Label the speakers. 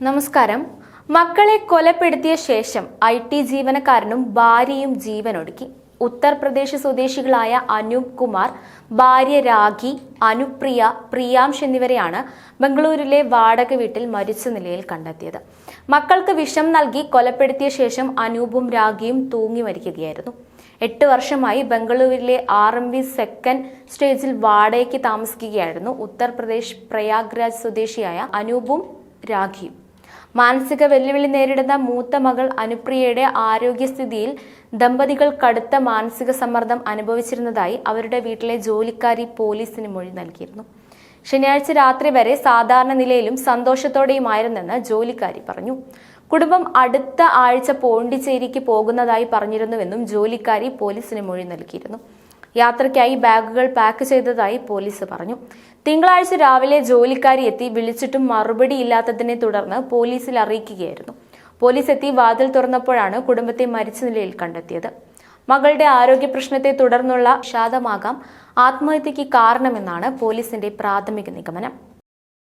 Speaker 1: നമസ്കാരം. മക്കളെ കൊലപ്പെടുത്തിയ ശേഷം ഐ ടി ജീവനക്കാരനും ഭാര്യയും ജീവനൊടുക്കി. ഉത്തർപ്രദേശ് സ്വദേശികളായ അനൂപ് കുമാർ ഭാര്യ രാഖി അനുപ്രിയ പ്രിയാംഷ് എന്നിവരെയാണ് ബംഗളൂരുവിലെ വാടക വീട്ടിൽ മരിച്ച നിലയിൽ കണ്ടെത്തിയത്. മക്കൾക്ക് വിഷം നൽകി കൊലപ്പെടുത്തിയ ശേഷം അനൂപും രാഖിയും തൂങ്ങി മരിക്കുകയായിരുന്നു. എട്ട് വർഷമായി ബംഗളൂരുവിലെ ആർ എം വി സെക്കൻഡ് സ്റ്റേജിൽ വാടകയ്ക്ക് താമസിക്കുകയായിരുന്നു ഉത്തർപ്രദേശ് പ്രയാഗ്രാജ് സ്വദേശിയായ അനൂപും രാഖിയും. മാനസിക വെല്ലുവിളി നേരിടുന്ന മൂത്ത മകൾ അനുപ്രിയയുടെ ആരോഗ്യസ്ഥിതിയിൽ ദമ്പതികൾ കടുത്ത മാനസിക സമ്മർദ്ദം അനുഭവിച്ചിരുന്നതായി അവരുടെ വീട്ടിലെ ജോലിക്കാരി പോലീസിന് മൊഴി നൽകിയിരുന്നു. ശനിയാഴ്ച രാത്രി വരെ സാധാരണ നിലയിലും സന്തോഷത്തോടെയുമായിരുന്നെന്ന് ജോലിക്കാരി പറഞ്ഞു. കുടുംബം അടുത്ത ആഴ്ച പോണ്ടിച്ചേരിക്ക് പോകുന്നതായി പറഞ്ഞിരുന്നുവെന്നും ജോലിക്കാരി പോലീസിന് മൊഴി നൽകിയിരുന്നു. യാത്രയ്ക്കായി ബാഗുകൾ പാക്ക് ചെയ്തതായി പോലീസ് പറഞ്ഞു. തിങ്കളാഴ്ച രാവിലെ ജോലിക്കാരി എത്തി വിളിച്ചിട്ടും മറുപടി ഇല്ലാത്തതിനെ തുടർന്ന് പോലീസിൽ അറിയിക്കുകയായിരുന്നു. പോലീസ് എത്തി വാതിൽ തുറന്നപ്പോഴാണ് കുടുംബത്തെ മരിച്ച നിലയിൽ കണ്ടെത്തിയത്. മകളുടെ ആരോഗ്യ പ്രശ്നത്തെ തുടർന്നുള്ള വിഷാദമാകാം ആത്മഹത്യയ്ക്ക് കാരണമെന്നാണ് പോലീസിന്റെ പ്രാഥമിക നിഗമനം.